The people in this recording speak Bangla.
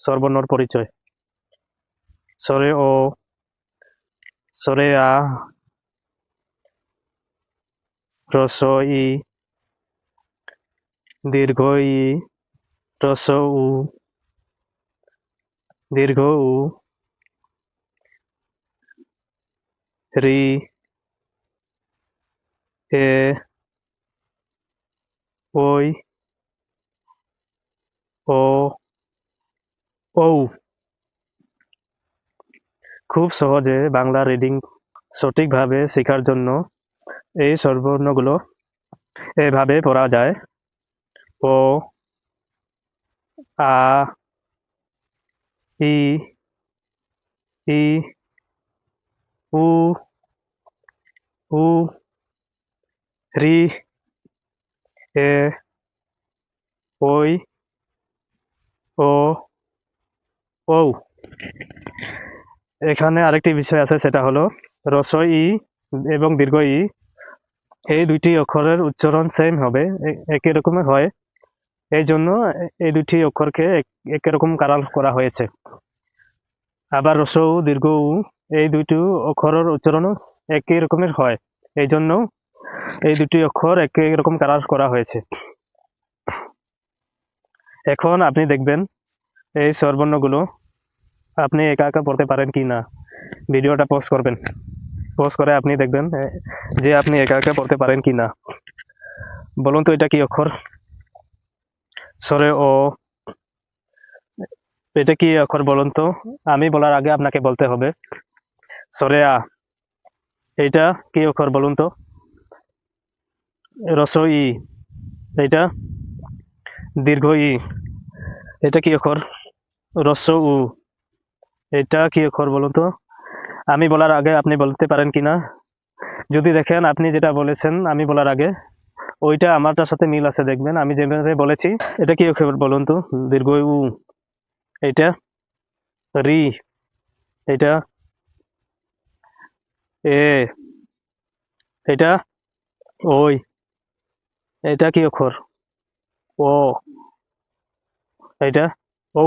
স্বরবর্ণর পরিচয়। স্বরে ও স্বরে আ রস ই দীর্ঘ ই রস উ দীর্ঘ উ রি, এ, ওই, ও ঔ খুব সহজে বাংলা রিডিং সঠিকভাবে শেখার জন্য এই স্বরবর্ণগুলো এভাবে পড়া যায়। ও আ, ই ই, উ উ, রি, এ ওই ও ঔ এখানে আরেকটি বিষয় আছে, সেটা হলো রস ই এবং দীর্ঘ ই এই দুইটি অক্ষরের উচ্চারণ সেম হবে একই রকমের হয়। এই জন্য এই দুটি অক্ষরকে এক- একই রকম কারাল করা হয়েছে। আবার রস উ দীর্ঘ এই দুইটি অক্ষরের উচ্চারণও একই রকমের হয়। এই জন্য এই দুটি অক্ষর একই রকম কারার করা হয়েছে। এখন আপনি দেখবেন এই স্বরবর্ণগুলো আপনি একা একা পড়তে পারেন কি না, ভিডিওটা পোস্ট করবেন। পোস্ট করে আপনি দেখবেন যে আপনি একা একা পড়তে পারেন কি না। বলুন তো এটা কি অক্ষর? সরে ও। এটা কি অক্ষর বলুন তো? আমি বলার আগে আপনাকে বলতে হবে। সরে আ। এইটা কি অক্ষর বলুন তো? রস ই এইটা? দীর্ঘ ই এটা কি অক্ষর? রস উ এটা কি অক্ষর বলুন তো? আমি বলার আগে আপনি বলতে পারেন কিনা? যদি দেখেন, আপনি যেটা বলেছেন, আমি বলার আগে, ওইটা আমারটার সাথে মিল আছে, দেখবেন। আমি যেভাবে বলেছি, এটা কি অক্ষর বলুন তো? দীর্ঘ উ এটা রি এটা এ এটা ওই এটা কি অক্ষর ও এটা ঔ।